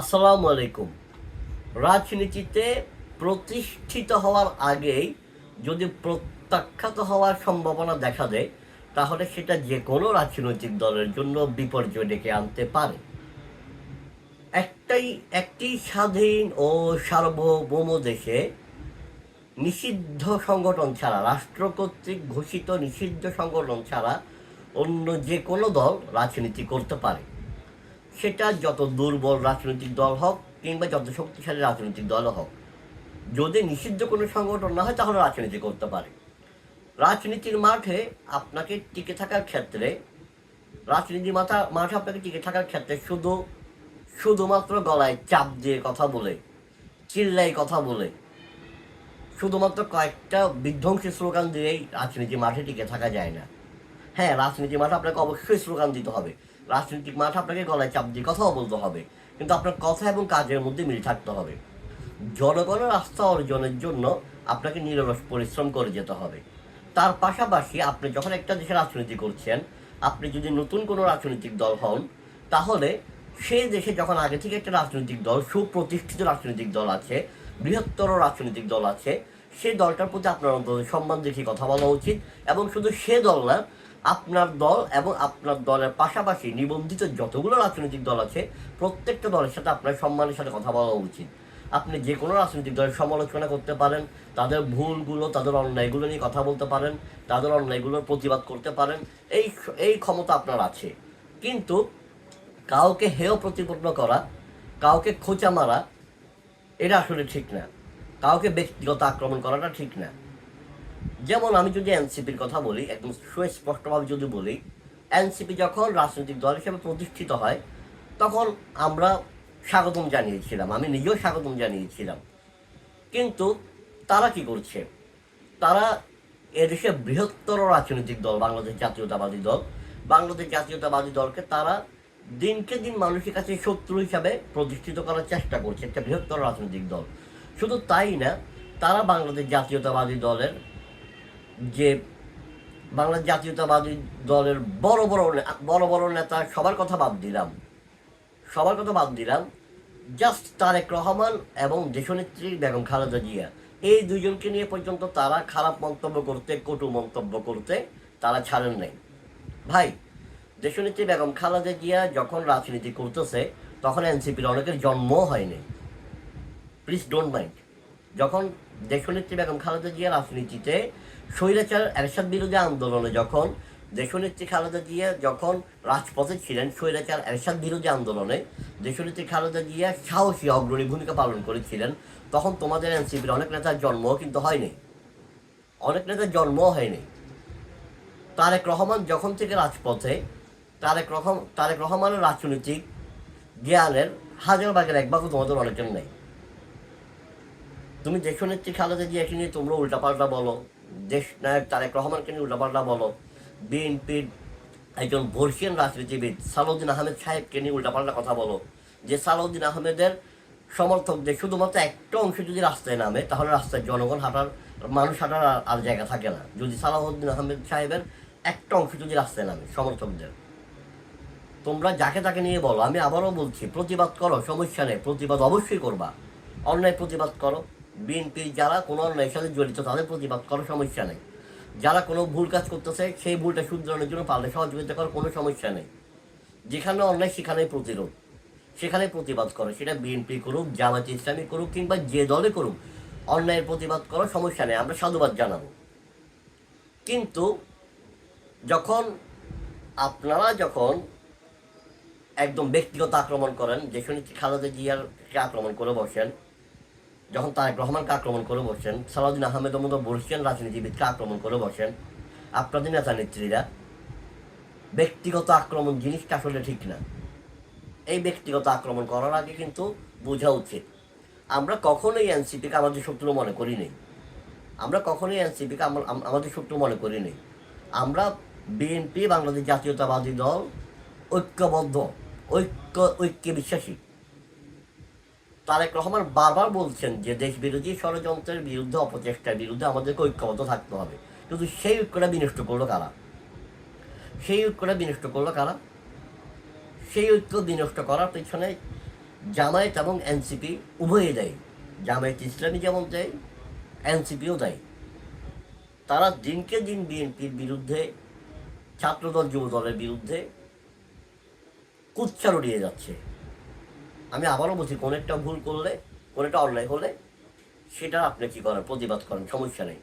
আসসালামু আলাইকুম রাজনীতিতে প্রতিষ্ঠিত হওয়ার আগেই যদি প্রত্যাখ্যাত হওয়ার সম্ভাবনা দেখা দেয়, তাহলে সেটা যে কোনো রাজনৈতিক দলের জন্য বিপর্যয় ডেকে আনতে পারে। একটাই, একটি স্বাধীন ও সার্বভৌম দেশে নিষিদ্ধ সংগঠন ছাড়া, রাষ্ট্র কর্তৃক ঘোষিত নিষিদ্ধ সংগঠন ছাড়া অন্য যে কোনো দল রাজনীতি করতে পারে। সেটা যত দুর্বল রাজনৈতিক দল হোক কিংবা যত শক্তিশালী রাজনৈতিক দল হোক, যদি নিষিদ্ধ কোনো সংগঠন না হয় তাহলে রাজনীতি করতে পারে। রাজনীতির মাঠে আপনাকে টিকে থাকার ক্ষেত্রে রাজনীতি মাথা, মাঠে আপনাকে টিকে থাকার ক্ষেত্রে শুধু, শুধুমাত্র গলায় চাপ দিয়ে কথা বলে চিল্লাই কথা বলে, শুধুমাত্র কয়েকটা বিধ্বংসী স্লোগান দিয়েই রাজনীতি মাঠে টিকে থাকা যায় না। হ্যাঁ রাজনীতি মাঠে আপনাকে অবশ্যই স্লোগান দিতে হবে। রাজনৈতিক মাঠে আপনাকে গলায় চাপ দিয়ে কথাও বলতে হবে। কিন্তু আপনার কথা এবং কাজের মধ্যে মিল থাকতে হবে। জনগণের আস্থা অর্জনের জন্য আপনাকে নিরলস পরিশ্রম করে যেতে হবে। তার পাশাপাশি আপনি যখন একটা দেশে রাজনীতি করছেন, আপনি যদি নতুন কোনো রাজনৈতিক দল হন, তাহলে সেই দেশে যখন আগে থেকে একটা রাজনৈতিক দল, সুপ্রতিষ্ঠিত রাজনৈতিক দল আছে, বৃহত্তর রাজনৈতিক দল আছে, সেই দলটার প্রতি আপনার অন্তত সম্মান দেখে কথা বলা উচিত এবং শুধু সে দল না আপনার দল এবং আপনার দলের পাশাপাশি নিবন্ধিত যতগুলো রাজনৈতিক দল আছে, প্রত্যেকটা দলের সাথে আপনার সম্মানের সাথে কথা বলা উচিত। আপনি যে কোনো রাজনৈতিক দলের সমালোচনা করতে পারেন, তাদের ভুলগুলো, তাদের অন্যায়গুলো নিয়ে কথা বলতে পারেন, তাদের অন্যায়গুলোর প্রতিবাদ করতে পারেন, এই এই ক্ষমতা আপনার আছে। কিন্তু কাউকে হেয় প্রতিপন্ন করা, কাউকে খোঁচা মারা, এটা আসলে ঠিক না। কাউকে ব্যক্তিগত আক্রমণ করাটা ঠিক না। যেমন আমি যদি এনসিপির কথা বলি, একদম সুস্পষ্টভাবে যদি বলি, এনসিপি যখন রাজনৈতিক দল হিসেবে প্রতিষ্ঠিত হয়, তখন আমরা স্বাগতম জানিয়েছিলাম, আমি নিজেও স্বাগতম জানিয়েছিলাম। কিন্তু তারা কি করছে? তারা এদেশে বৃহত্তর রাজনৈতিক দল, বাংলাদেশ জাতীয়তাবাদী দল। বাংলাদেশ জাতীয়তাবাদী দলকে তারা দিনকে দিন মানুষের কাছে শত্রু হিসাবে প্রতিষ্ঠিত করার চেষ্টা করছে, একটা বৃহত্তর রাজনৈতিক দল। শুধু তাই না, তারা বাংলাদেশ জাতীয়তাবাদী দলের যে বাংলাদেশ জাতীয়তাবাদী দলের বড় বড় বড় বড় নেতা, সবার কথা বাদ দিলাম। সবার কথা বাদ দিলাম। জাস্ট তারেক রহমান এবং দেশনেত্রী বেগম খালেদা জিয়া। এই দুজনকে নিয়ে পর্যন্ত তারা খারাপ মন্তব্য করতে, কটু মন্তব্য করতে তারা ছাড়েন নাই। ভাই, দেশনেত্রী বেগম খালেদা জিয়া যখন রাজনীতি করতেছে, তখন এনসিপির অনেকের জন্মও হয়নি। প্লিজ ডোন্ট মাইন্ড যখন দেশনেত্রী বেগম খালেদা জিয়া রাজনীতিতে স্বৈরাচার, এরশাদ বিরোধী আন্দোলনে যখন দেশনেত্রী খালেদা জিয়া যখন রাজপথে ছিলেন, স্বৈরাচার, এরশাদ বিরোধী আন্দোলনে দেশনেত্রী খালেদা জিয়া সাহসী অগ্রণী ভূমিকা পালন করেছিলেন, তখন তোমাদের এনসিপির অনেক নেতার জন্মও কিন্তু হয়নি। অনেক নেতার জন্মও হয়নি। তারেক রহমান যখন থেকে রাজপথে, তারেক রহমান তারেক রহমানের রাজনৈতিক জ্ঞানের হাজার ভাগের এক ভাগও তোমাদের অনেকের নেই। তুমি দেশনেত্রী খালেদা জিয়াকে নিয়ে তোমরা উল্টাপাল্টা বলো, দেশ নায়ক তারেক রহমানকে নিয়ে উল্টাপাল্টা বলো বিএনপির একজন বর্ষিয়ান রাজনীতিবিদ সালাউদ্দিন আহমেদ সাহেবকে নিয়ে উল্টাপাল্টা কথা বলো, যে সালাউদ্দিন আহমেদের সমর্থকদের শুধুমাত্র একটা অংশ যদি রাস্তায় নামে, তাহলে রাস্তায় জনগণ হাঁটার, মানুষ হাঁটার আর- জায়গা থাকে না। যদি সালাউদ্দিন আহমেদ সাহেবের একটা অংশ যদি রাস্তায় নামে সমর্থকদের। তোমরা যাকে তাকে নিয়ে বলো, আমি আবারও বলছি, প্রতিবাদ করো, সমস্যা নেই, প্রতিবাদ অবশ্যই করবা। অন্যায় প্রতিবাদ করো। বিএনপি যারা কোনো অন্যায়ের সাথে জড়িত, তাদের প্রতিবাদ করার সমস্যা নেই। যারা কোনো ভুল কাজ করতেছে, সেই ভুলটা শুধরানোর জন্য পারলে সহযোগিতা করার কোনো সমস্যা নেই। যেখানে অন্যায়, সেখানেই প্রতিরোধ। সেখানে প্রতিবাদ করো, সেটা বিএনপি করুক জামাত ইসলামী করুক, কিংবা যে দলে করুক, অন্যায়ের প্রতিবাদ করো সমস্যা নেই, আমরা সাধুবাদ জানাব। কিন্তু যখন আপনারা যখন একদম ব্যক্তিগত আক্রমণ করেন, যে শুনেছি খালেদা জিয়ারকে আক্রমণ করে বসেন যখন তারেক রহমানকে আক্রমণ করে বসেন সালাউদ্দিন আহমেদের মতো বর্ষিয়ান রাজনীতিবিদকে আক্রমণ করে বসেন আপনাদের নেতা নেত্রীরা, ব্যক্তিগত আক্রমণ জিনিসটা আসলে ঠিক না। এই ব্যক্তিগত আক্রমণ করার আগে কিন্তু বোঝা উচিত। আমরা কখনোই এনসিপিকে আমাদের শত্রু মনে করি নেই। আমরা কখনোই এনসিপিকে আমাদের শত্রু মনে করি নেই। আমরা বিএনপি, বাংলাদেশ জাতীয়তাবাদী দল, ঐক্যবদ্ধ, ঐক্য ঐক্যে বিশ্বাসী তারেক রহমান বারবার বলছেন যে দেশ বিরোধী ষড়যন্ত্রের বিরুদ্ধে, অপচেষ্টার বিরুদ্ধে আমাদেরকে ঐক্যবদ্ধ থাকতে হবে। কিন্তু সেই ঐক্যটা বিনষ্ট করল কারা? সেই ঐক্যটা বিনষ্ট করল কারা? সেই ঐক্য বিনষ্ট করার পেছনে জামায়াত এবং এনসিপি উভয়ই দেয়। জামায়াত ইসলামী যেমন দেয়, এনসিপিও দেয়। তারা দিনকে দিন বিএনপির বিরুদ্ধে, ছাত্রদল যুব দলের বিরুদ্ধে কুচ্ছা উড়িয়ে যাচ্ছে। আমি আবারও বলছি কোন একটা ভুল করলে কোন একটা অন্যায় হলে সেটা আপনি কি করেন? প্রতিবাদ করেন, সমস্যা নেই।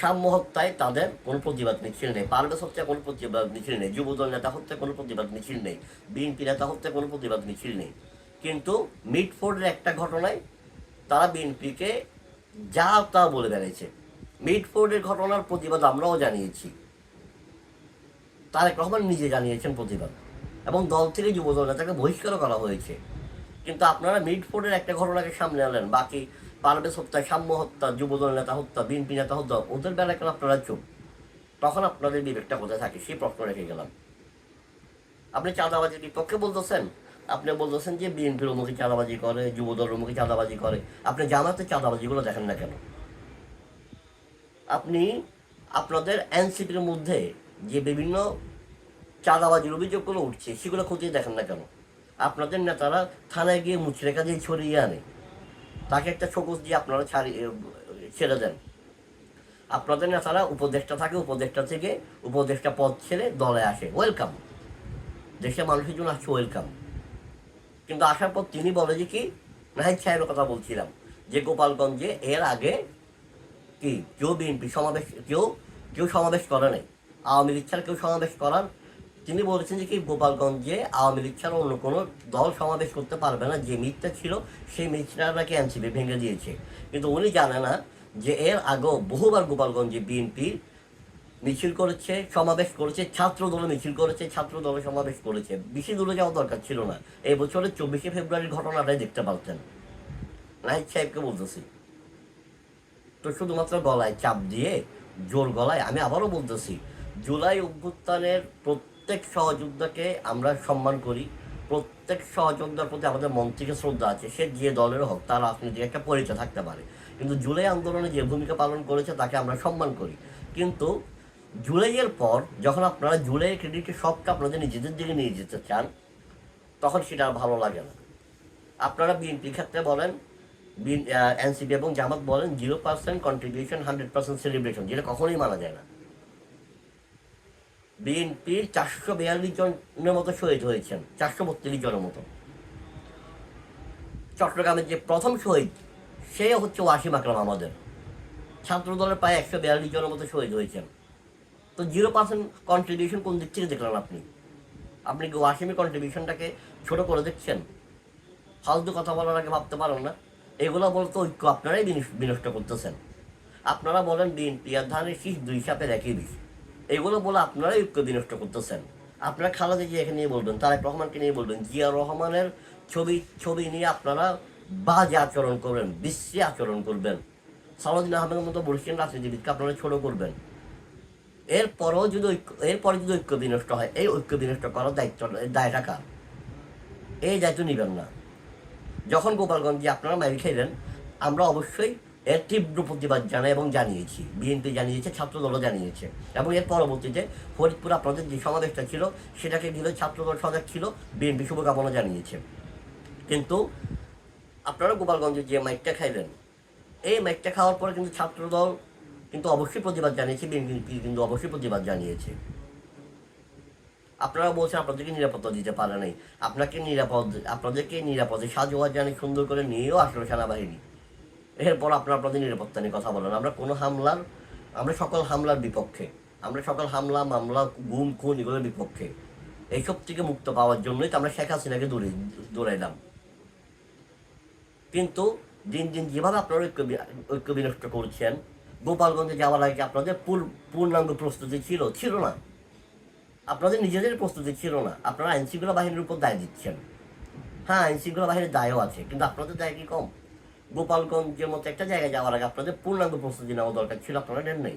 সাম্য হত্যায় তাদের কোনো প্রতিবাদ মিছিল নেই। পারভেজ হত্যায় কোনো প্রতিবাদ মিছিল নেই। যুবদল নেতা হত্যায় কোনো প্রতিবাদ মিছিল নেই। বিএনপি নেতা হত্যায় কোনো প্রতিবাদ মিছিল নেই। কিন্তু মিটফোর্ডের একটা ঘটনায় তারা বিএনপিকে যা তা বলে বেড়াইছে। মিটফোর্ডের ঘটনার প্রতিবাদ আমরাও জানিয়েছি। তারেক রহমান নিজে জানিয়েছেন প্রতিবাদ। এবং দল থেকে যুবদল নেতাকে বহিষ্কারও করা হয়েছে। কিন্তু আপনারা মিডফোর্ডের একটা ঘটনাকে সামনে আনলেন বাকি পারভেজ হত্যা সাম্য হত্যা, যুবদল নেতা হত্যা, বিএনপি নেতা হত্যা, ওদের বেলায় কেন আপনারা চুপ? তখন আপনাদের বিবেকটা কোথায় থাকে? সেই প্রশ্ন রেখে গেলাম। আপনি চাঁদাবাজির বিপক্ষে বলতেছেন। আপনি বলতেছেন যে বিএনপির অমুখী চাঁদাবাজি করে যুবদল অমুখী চাঁদাবাজি করে। আপনি জামাতের চাঁদাবাজিগুলো দেখেন না কেন? আপনি আপনাদের এনসিপির মধ্যে যে বিভিন্ন চাঁদাবাজির অভিযোগগুলো উঠছে, সেগুলো খতিয়ে দেখেন না কেন? আপনাদের নেতারা থানায় গিয়ে মুচরেখা দিয়ে ছড়িয়ে আনে। তাকে একটা চোখস দিয়ে আপনারা ছাড়িয়ে ছেড়ে দেন। আপনাদের নেতারা উপদেষ্টা থাকে, উপদেষ্টা থেকে উপদেষ্টা পদ ছেড়ে দলে আসে। ওয়েলকাম দেশের মানুষের জন্য আসছে ওয়েলকাম কিন্তু আসার পর তিনি বলে যে কি, নাহিদ সাহেবের কথা বলছিলাম যে গোপালগঞ্জে এর আগে কি, কেউ বিএনপি সমাবেশ, কেউ কেউ সমাবেশ করে নাই। আওয়ামী লীগ ছাড়া কেউ সমাবেশ করার তিনি বলেছেন যে কি গোপালগঞ্জে আওয়ামী লীগ ছাড়া অন্য কোনো দল সমাবেশ করতে পারবে না। যে মিথটা ছিল, সেই মিথটা নাকি এনসিপি ভেঙে দিয়েছে। কিন্তু উনি জানে না যে এর আগেও বহুবার গোপালগঞ্জে বিএনপি মিছিল করেছে, সমাবেশ করেছে, ছাত্র দল মিছিল করেছে, ছাত্র দল সমাবেশ করেছে। বেশি দূরে যাওয়া দরকার ছিল না। এই বছরের চব্বিশে ফেব্রুয়ারির ঘটনাটাই দেখতে পারতেন। নাহিদ সাহেবকে বলতেছি, তো শুধুমাত্র গলায় চাপ দিয়ে, জোর গলায় আমি আবারও বলতেছি, জুলাই অভ্যুত্থানের প্রত্যেক সহযোদ্ধাকে আমরা সম্মান করি। প্রত্যেক সহযোদ্ধার প্রতি আমাদের মন থেকে শ্রদ্ধা আছে। সে যে দলের হোক, তার রাজনৈতিক একটা পরিচয় থাকতে পারে। কিন্তু জুলাই আন্দোলনে যে ভূমিকা পালন করেছে, তাকে আমরা সম্মান করি। কিন্তু জুলাইয়ের পর যখন আপনারা জুলাইয়ের ক্রেডিটে সবটা আপনাদের নিজেদের দিকে নিয়ে যেতে চান, তখন সেটা আর ভালো লাগে না। আপনারা বিএনপি ক্ষেত্রে বলেন এনসিপি এবং জামাত বলেন zero percent contribution hundred percent celebration যেটা কখনোই মানা যায় না। বিএনপির চারশো বিয়াল্লিশ জনের মতো শহীদ হয়েছেন, চারশো বত্রিশ জনের মতো। চট্টগ্রামের যে প্রথম শহীদ, সে হচ্ছে ওয়াসিম আকরাম আমাদের। ছাত্র দলের প্রায় একশো বিয়াল্লিশ জনের মতো শহীদ হয়েছেন। তো জিরো পার্সেন্ট কন্ট্রিবিউশন কোন দিক থেকে দেখলেন আপনি? আপনি কি ওয়াসিমের কন্ট্রিবিউশনটাকে ছোট করে দেখছেন? ফালতু কথা বলার আগে ভাবতে পারেন না। এগুলো বলতে ঐক্য আপনারাই বিনষ্ট করতেছেন। আপনারা বলেন বিএনপি আর ধানের শীষ দুই সাপের একই বিষ। এগুলো বলে আপনারাই ঐক্য বিনষ্ট করতেছেন। আপনারা খালাদা জিয়াকে নিয়ে বলবেন, তারেক রহমানকে নিয়ে বলবেন, জিয়া রহমানের ছবি ছবি নিয়ে আপনারা বাজে আচরণ করবেন বিশ্বে আচরণ করবেন। সালাউদ্দিন আহমেদের মতো বরিষ্ঠ রাজনীতিবিদকে আপনারা ছোট করবেন। এরপরও যদি ঐক্য, এরপরে যদি ঐক্য বিনষ্ট হয়, এই ঐক্য বিনষ্ট করার দায়িত্ব দায়টা কার? এই দায়িত্ব নেবেন না। যখন গোপালগঞ্জে আপনারা মাইল খেলেন, আমরা অবশ্যই এর তীব্র প্রতিবাদ জানাই এবং জানিয়েছি। বিএনপি জানিয়েছে, ছাত্রদলও জানিয়েছে। এবং এর পরবর্তীতে ফরিদপুর আপনাদের যে সমাবেশটা ছিল, সেটাকে ঘিরে ছাত্রদল সজাগ ছিল, বিএনপি শুভকামনা জানিয়েছে। কিন্তু আপনারা গোপালগঞ্জে যে মাইকটা খাইলেন, এই মাইকটা খাওয়ার পরে কিন্তু ছাত্রদল কিন্তু অবশ্যই প্রতিবাদ জানিয়েছে, বিএনপি কিন্তু অবশ্যই প্রতিবাদ জানিয়েছে। আপনারা বলছেন আপনাদেরকে নিরাপত্তা দিতে পারে নাই। আপনাকে নিরাপদ, আপনাদেরকে নিরাপদে সাজোয়া জানি সুন্দর করে নিয়েও আসলো সেনাবাহিনী। এরপর আপনারা আপনাদের নিরাপত্তা নিয়ে কথা বলেন। আমরা কোনো হামলার, আমরা সকল হামলার বিপক্ষে, আমরা সকল হামলা, মামলা, গুম, খুন এগুলোর বিপক্ষে, এইসব থেকে মুক্ত পাওয়ার জন্যই তো আমরা শেখ হাসিনাকে দৌড়ে, দৌড়াইলাম। কিন্তু দিন দিন যেভাবে আপনারা ঐক্য ঐক্য বিনষ্ট করছেন, গোপালগঞ্জে যাওয়ার আগে আপনাদের পূর- পূর্ণাঙ্গ প্রস্তুতি ছিল ছিল না। আপনাদের নিজেদের প্রস্তুতি ছিল না। আপনারা আইনশৃঙ্খলা বাহিনীর উপর দায় দিচ্ছেন। হ্যাঁ আইনশৃঙ্খলা বাহিনীর দায়ও আছে, কিন্তু আপনাদের দায় কি কম? গোপালগঞ্জের মতো একটা জায়গায় যাওয়ার আগে আপনাদের পূর্ণাঙ্গ প্রস্তুতি নেওয়া দরকার ছিল, আপনারা নেন নাই।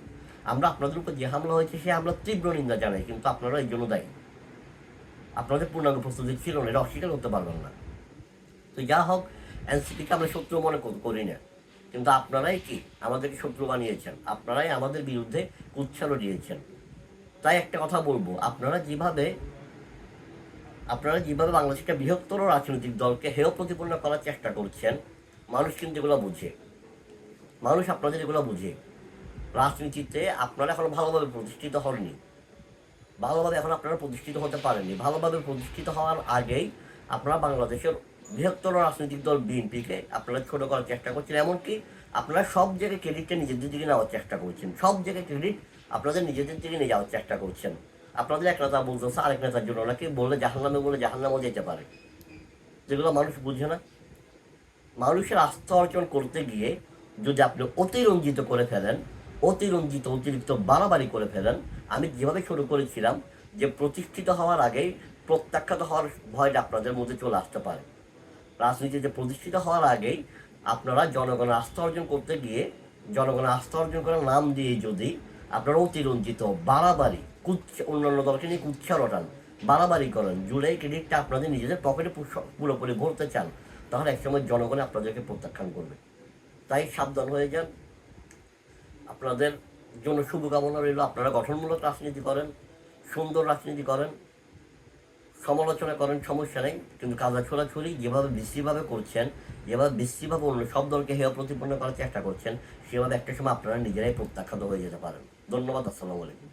আমরা আপনাদের উপর যে হামলা হয়েছে, সে আমরা তীব্র নিন্দা জানাই, কিন্তু আপনারা এই জন্য দায়ী। আপনাদের পূর্ণাঙ্গ প্রস্তুতি ছিল না, এটা অস্বীকার করতে পারবেন না। তো যা হোক, এনসিপিকে আমরা শত্রু মনে করি না। কিন্তু আপনারাই কি? আমাদেরকে শত্রু বানিয়েছেন। আপনারাই আমাদের বিরুদ্ধে উচ্ছালো দিয়েছেন তাই একটা কথা বলব, আপনারা যেভাবে আপনারা যেভাবে বাংলাদেশের বৃহত্তর রাজনৈতিক দলকে হেয় প্রতিপন্ন করার চেষ্টা করছেন মানুষ কিন্তু এগুলো বুঝে। মানুষ আপনাদের এগুলো বুঝে। রাজনীতিতে আপনারা এখন ভালোভাবে প্রতিষ্ঠিত হননি। ভালোভাবে এখন আপনারা প্রতিষ্ঠিত হতে পারেননি। ভালোভাবে প্রতিষ্ঠিত হওয়ার আগেই আপনারা বাংলাদেশের বৃহত্তর রাজনৈতিক দল বিএনপিকে আপনারা ছোট করার চেষ্টা করছেন। এমনকি আপনারা সব জায়গায় ক্রেডিটটা নিজেদের দিকে নেওয়ার চেষ্টা করছেন। সব জায়গায় ক্রেডিট আপনাদের নিজেদের দিকে নিয়ে যাওয়ার চেষ্টা করছেন। আপনাদের এক নেতা বলতেছে, আরেক নেতার জন্য নাকি বললে, জাহান্নামে বলে জাহান্নামও যেতে পারে। যেগুলো মানুষ বুঝে না। মানুষের আস্থা অর্জন করতে গিয়ে যদি আপনি অতিরঞ্জিত করে ফেলেন, অতিরঞ্জিত, অতিরিক্ত বাড়াবাড়ি করে ফেলেন, আমি যেভাবে শুরু করেছিলাম যে প্রতিষ্ঠিত হওয়ার আগেই প্রত্যাখ্যাত হওয়ার ভয়টা আপনাদের মধ্যে চলে আসতে পারে। রাজনীতিতে প্রতিষ্ঠিত হওয়ার আগেই আপনারা জনগণের আস্থা অর্জন করতে গিয়ে জনগণের আস্থা অর্জন করার নাম দিয়ে যদি আপনারা অতিরঞ্জিত, বাড়াবাড়ি কুচ্ছ অন্যান্য দলকে নিয়ে কুচ্ছা রটান, বাড়াবাড়ি করেন, জুলাই ক্রেডিটটা আপনাদের নিজেদের পকেটে পুরো- পুরোপুরি ভরতে চান তাহলে একসময় জনগণ আপনাদেরকে প্রত্যাখ্যান করবে। তাই সাবধান হয়ে যান। আপনাদের জন্য শুভকামনা রইল। আপনারা গঠনমূলক রাজনীতি করেন, সুন্দর রাজনীতি করেন, সমালোচনা করেন, সমস্যা নেই। কিন্তু কাজা ছোড়াছুরি যেভাবে বিশ্রীভাবে করছেন, যেভাবে বিশ্রীভাবে অন্য সব দলকে হেয় প্রতিপন্ন করার চেষ্টা করছেন, সেভাবে একটা সময় আপনারা নিজেরাই প্রত্যাখ্যাত হয়ে যেতে পারেন। ধন্যবাদ, আসসালামু আলাইকুম।